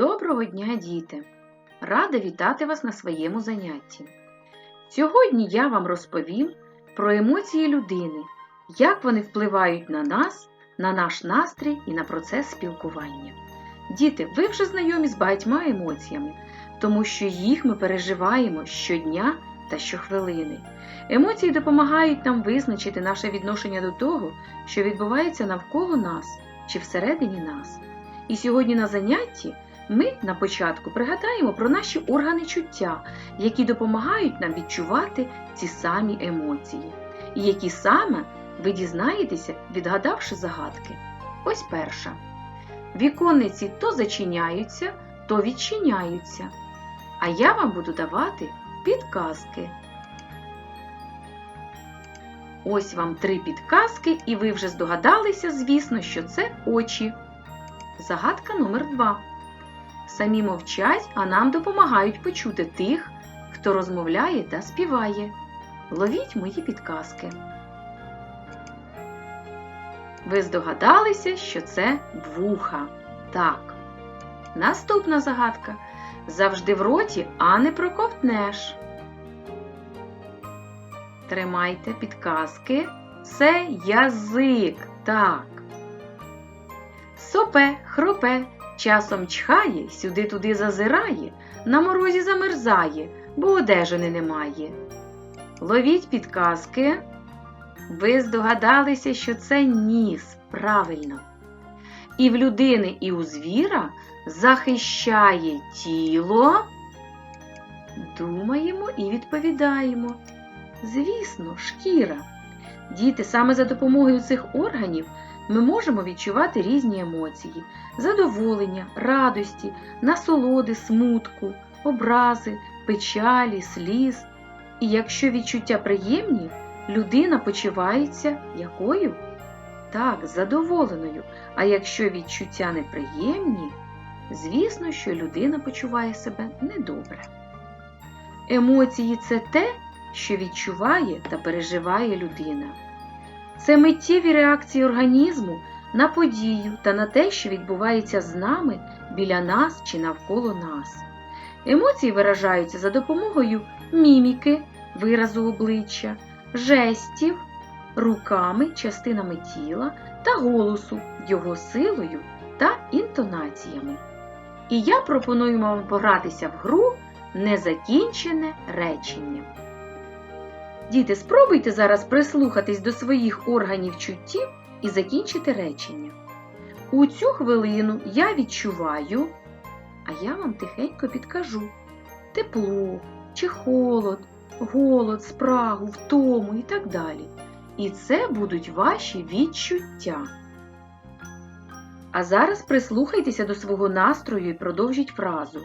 Доброго дня, діти! Рада вітати вас на своєму занятті. Сьогодні я вам розповім про емоції людини, як вони впливають на нас, на наш настрій і на процес спілкування. Діти, ви вже знайомі з багатьма емоціями, тому що їх ми переживаємо щодня та щохвилини. Емоції допомагають нам визначити наше відношення до того, що відбувається навколо нас чи всередині нас. І сьогодні на занятті ми на початку пригадаємо про наші органи чуття, які допомагають нам відчувати ці самі емоції, і які саме ви дізнаєтеся, відгадавши загадки. Ось перша. Віконниці то зачиняються, то відчиняються. А я вам буду давати підказки. Ось вам три підказки, і ви вже здогадалися, звісно, що це очі. Загадка номер 2. Самі мовчать, а нам допомагають почути тих, хто розмовляє та співає. Ловіть мої підказки. Ви здогадалися, що це вуха. Так. Наступна загадка. Завжди в роті, а не проковтнеш. Тримайте підказки. Це язик. Так. Сопе, хропе, часом чхає, сюди-туди зазирає, на морозі замерзає, бо одежини немає. Ловіть підказки. Ви здогадалися, що це ніс. Правильно. І в людини, і у звіра захищає тіло. Думаємо і відповідаємо. Звісно, шкіра. Діти, саме за допомогою цих органів ми можемо відчувати різні емоції: задоволення, радості, насолоди, смутку, образи, печалі, сліз. І якщо відчуття приємні, людина почувається якою? Так, задоволеною. А якщо відчуття неприємні, звісно, що людина почуває себе недобре. Емоції це те, що відчуває та переживає людина. Це миттєві реакції організму на подію та на те, що відбувається з нами біля нас чи навколо нас. Емоції виражаються за допомогою міміки, виразу обличчя, жестів, руками, частинами тіла та голосу, його силою та інтонаціями. І я пропоную вам погратися в гру незакінчене речення. Діти, спробуйте зараз прислухатись до своїх органів чуттів і закінчити речення. У цю хвилину я відчуваю, а я вам тихенько підкажу тепло чи холод, голод, спрагу, втому і так далі. І це будуть ваші відчуття. А зараз прислухайтеся до свого настрою і продовжіть фразу.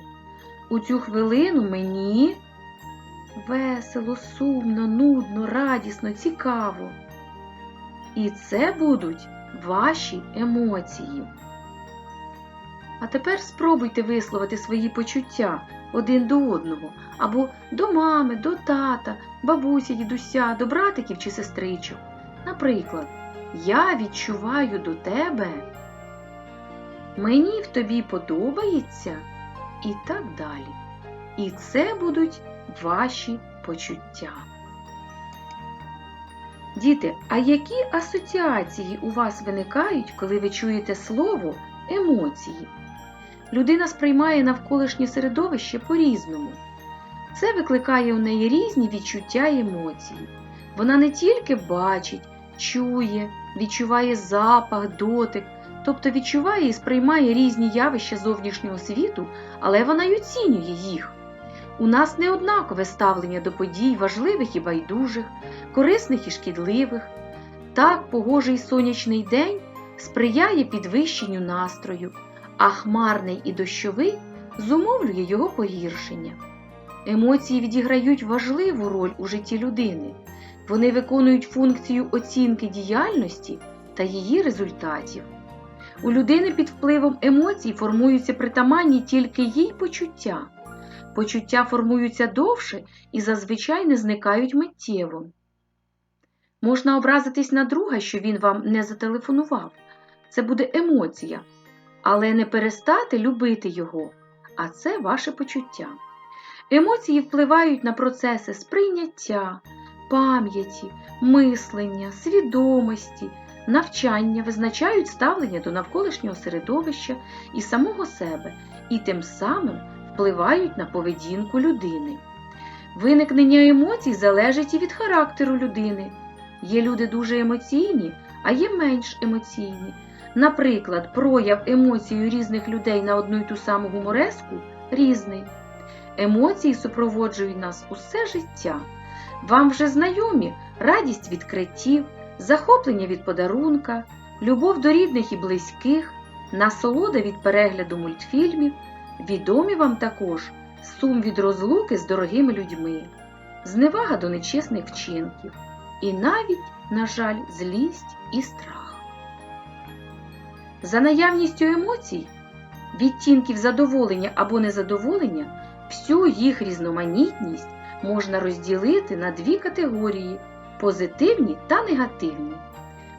У цю хвилину мені весело, сумно, нудно, радісно, цікаво. І це будуть ваші емоції. А тепер спробуйте висловити свої почуття один до одного, або до мами, до тата, бабусі, дідуся, до братиків чи сестричок. Наприклад, я відчуваю до тебе, мені в тобі подобається і так далі. І це будуть ваші почуття. Діти, а які асоціації у вас виникають, коли ви чуєте слово емоції? Людина сприймає навколишнє середовище по-різному. Це викликає у неї різні відчуття і емоції. Вона не тільки бачить, чує, відчуває запах, дотик, тобто відчуває і сприймає різні явища зовнішнього світу, але вона й оцінює їх. У нас не однакове ставлення до подій важливих і байдужих, корисних і шкідливих. Так погожий сонячний день сприяє підвищенню настрою, а хмарний і дощовий зумовлює його погіршення. Емоції відіграють важливу роль у житті людини. Вони виконують функцію оцінки діяльності та її результатів. У людини під впливом емоцій формуються притаманні тільки їй почуття. Почуття формуються довше і зазвичай не зникають миттєво. Можна образитись на друга, що він вам не зателефонував. Це буде емоція, але не перестати любити його а це ваше почуття. Емоції впливають на процеси сприйняття, пам'яті, мислення, свідомості, навчання, визначають ставлення до навколишнього середовища і самого себе, і тим самим впливають на поведінку людини. Виникнення емоцій залежить і від характеру людини. Є люди дуже емоційні, а є менш емоційні. Наприклад, прояв емоцій у різних людей на одну й ту саму гумореску різний. Емоції супроводжують нас усе життя. Вам вже знайомі радість відкриттів, захоплення від подарунка, любов до рідних і близьких, насолода від перегляду мультфільмів, відомі вам також сум від розлуки з дорогими людьми, зневага до нечесних вчинків і навіть, на жаль, злість і страх. За наявністю емоцій, відтінків задоволення або незадоволення, всю їх різноманітність можна розділити на дві категорії позитивні та негативні.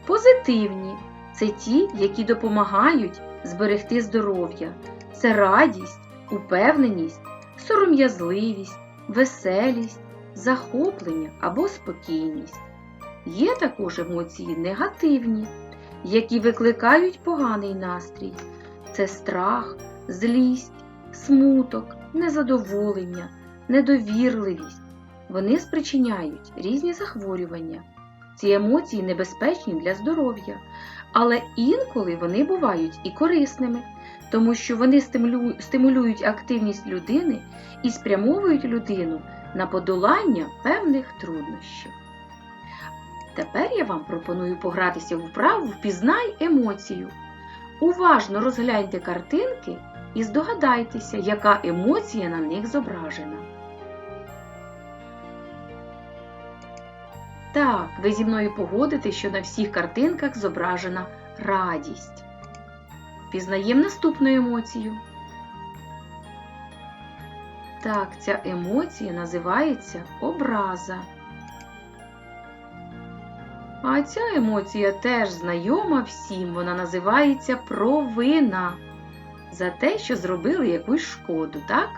Позитивні це ті, які допомагають зберегти здоров'я, це радість, упевненість, сором'язливість, веселість, захоплення або спокійність. Є також емоції негативні, які викликають поганий настрій. Це страх, злість, смуток, незадоволення, недовірливість. Вони спричиняють різні захворювання. Ці емоції небезпечні для здоров'я, але інколи вони бувають і корисними, тому що вони стимулюють активність людини і спрямовують людину на подолання певних труднощів. Тепер я вам пропоную погратися в вправу Впізнай емоцію. Уважно розгляньте картинки і здогадайтеся, яка емоція на них зображена. Так, ви зі мною погодите, що на всіх картинках зображена радість. Пізнаємо наступну емоцію. Так, ця емоція називається образа. А ця емоція теж знайома всім, вона називається провина за те, що зробили якусь шкоду, так?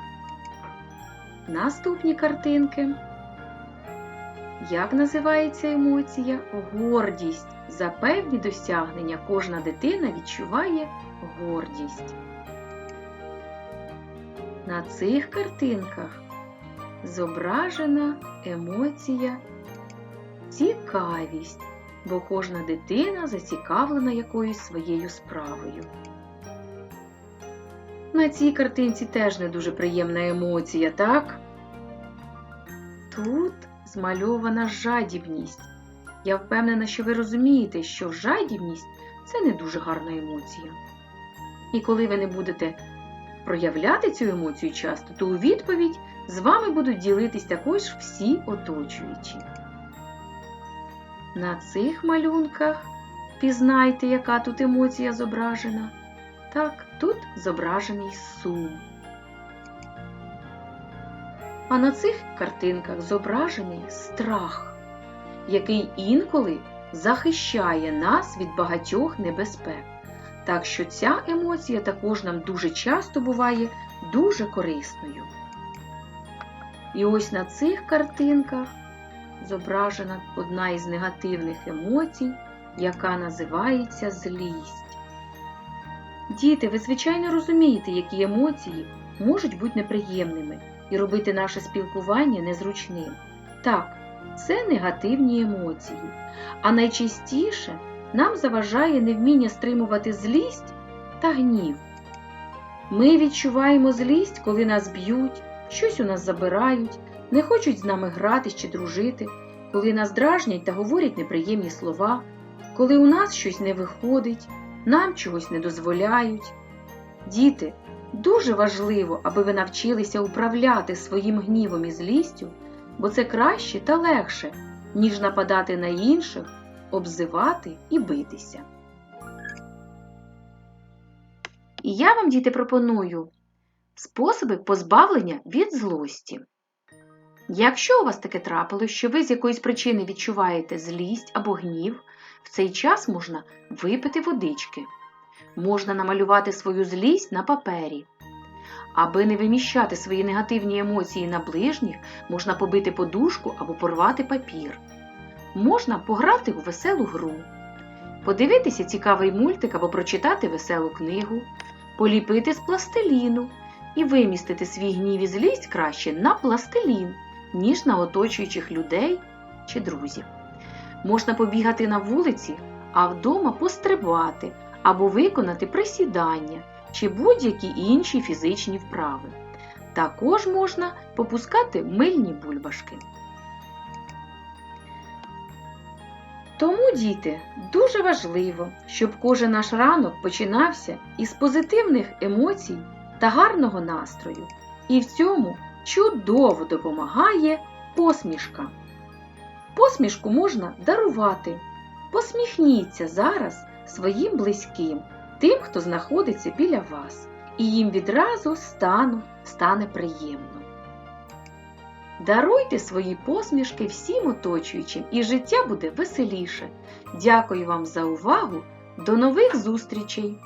Наступні картинки. Як називається емоція? Гордість. За певні досягнення кожна дитина відчуває гордість. На цих картинках зображена емоція цікавість, бо кожна дитина зацікавлена якоюсь своєю справою. На цій картинці теж не дуже приємна емоція, так? Тут змальована жадібність. Я впевнена, що ви розумієте, що жадібність це не дуже гарна емоція. І коли ви не будете проявляти цю емоцію часто, то у відповідь з вами будуть ділитись також всі оточуючі. На цих малюнках пізнайте, яка тут емоція зображена. Так, тут зображений сум. А на цих картинках зображений страх, який інколи захищає нас від багатьох небезпек. Так що ця емоція також нам дуже часто буває дуже корисною. І ось на цих картинках зображена одна із негативних емоцій, яка називається злість. Діти, ви звичайно розумієте, які емоції можуть бути неприємними і робити наше спілкування незручним. Так, це негативні емоції, а найчастіше нам заважає невміння стримувати злість та гнів. Ми відчуваємо злість, коли нас б'ють, щось у нас забирають, не хочуть з нами грати чи дружити, коли нас дражнять та говорять неприємні слова, коли у нас щось не виходить, нам чогось не дозволяють. Діти, дуже важливо, аби ви навчилися управляти своїм гнівом і злістю, бо це краще та легше, ніж нападати на інших, обзивати і битися. І я вам, діти, пропоную способи позбавлення від злості. Якщо у вас таке трапилось, що ви з якоїсь причини відчуваєте злість або гнів, в цей час можна випити водички, можна намалювати свою злість на папері. Аби не виміщати свої негативні емоції на ближніх, можна побити подушку або порвати папір. Можна пограти у веселу гру, подивитися цікавий мультик або прочитати веселу книгу, поліпити з пластиліну і вимістити свій гнів і злість краще на пластилін, ніж на оточуючих людей чи друзів. Можна побігати на вулиці, а вдома пострибати або виконати присідання чи будь-які інші фізичні вправи. Також можна попускати мильні бульбашки. Тому, діти, дуже важливо, щоб кожен наш ранок починався із позитивних емоцій та гарного настрою. І в цьому чудово допомагає посмішка. Посмішку можна дарувати. Посміхніться зараз своїм близьким, тим, хто знаходиться біля вас, і їм відразу стану, стане приємно. Даруйте свої посмішки всім оточуючим, і життя буде веселіше. Дякую вам за увагу. До нових зустрічей!